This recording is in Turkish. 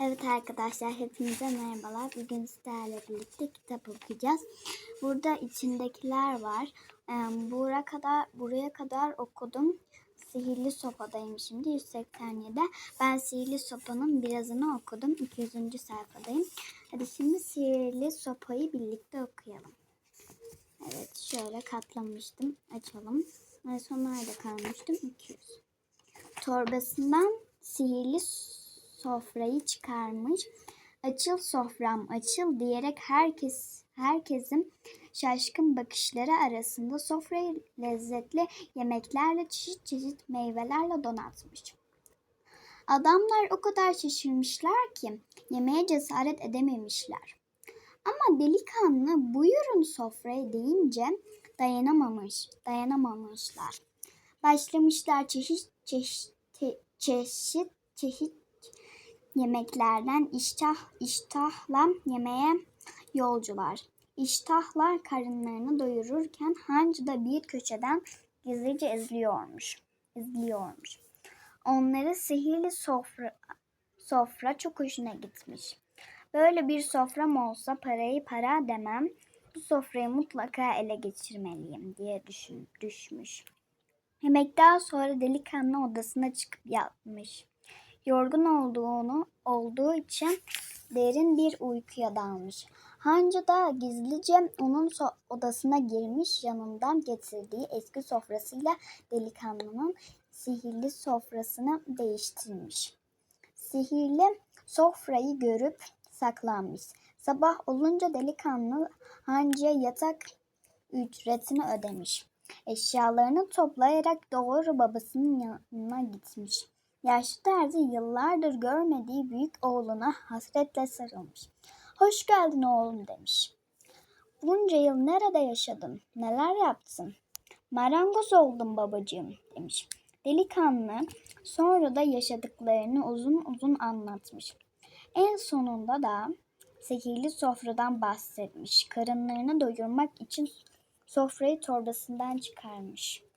Evet arkadaşlar hepinize merhabalar. Bugün sizlerle birlikte kitap okuyacağız. Burada içindekiler var. Ee, buraya kadar buraya kadar okudum. Sihirli Sopa'dayım şimdi 187'de. Ben Sihirli Sopa'nın birazını okudum. 200. sayfadayım. Hadi şimdi Sihirli Sopa'yı birlikte okuyalım. Evet şöyle katlamıştım. Açalım. Ve son nerede kalmıştım? 200. Torbasından sihirli sofrayı çıkarmış. Açıl sofram açıl diyerek herkes herkesin şaşkın bakışları arasında sofrayı lezzetli yemeklerle çeşit çeşit meyvelerle donatmış. Adamlar o kadar şaşırmışlar ki yemeğe cesaret edememişler. Ama delikanlı buyurun sofraya deyince dayanamamış, dayanamamışlar. Başlamışlar çeşit çeşit çeşit çeşit yemeklerden iştah iştahla yemeye yolcular. İştahla karınlarını doyururken hancı da bir köşeden gizlice izliyormuş. izliyormuş. Onları sihirli sofra sofra çok hoşuna gitmiş. Böyle bir sofram olsa parayı para demem. Bu sofrayı mutlaka ele geçirmeliyim diye düşün, düşmüş. Yemekten sonra delikanlı odasına çıkıp yatmış. Yorgun olduğunu olduğu için derin bir uykuya dalmış. Hancı da gizlice onun so- odasına girmiş yanından getirdiği eski sofrasıyla delikanlının sihirli sofrasını değiştirmiş. Sihirli sofrayı görüp saklanmış. Sabah olunca delikanlı hancıya yatak ücretini ödemiş. Eşyalarını toplayarak doğru babasının yanına gitmiş. Yaşlı terzi yıllardır görmediği büyük oğluna hasretle sarılmış. Hoş geldin oğlum demiş. Bunca yıl nerede yaşadın? Neler yaptın? Marangoz oldum babacığım demiş. Delikanlı sonra da yaşadıklarını uzun uzun anlatmış. En sonunda da sihirli sofradan bahsetmiş. Karınlarını doyurmak için sofrayı torbasından çıkarmış.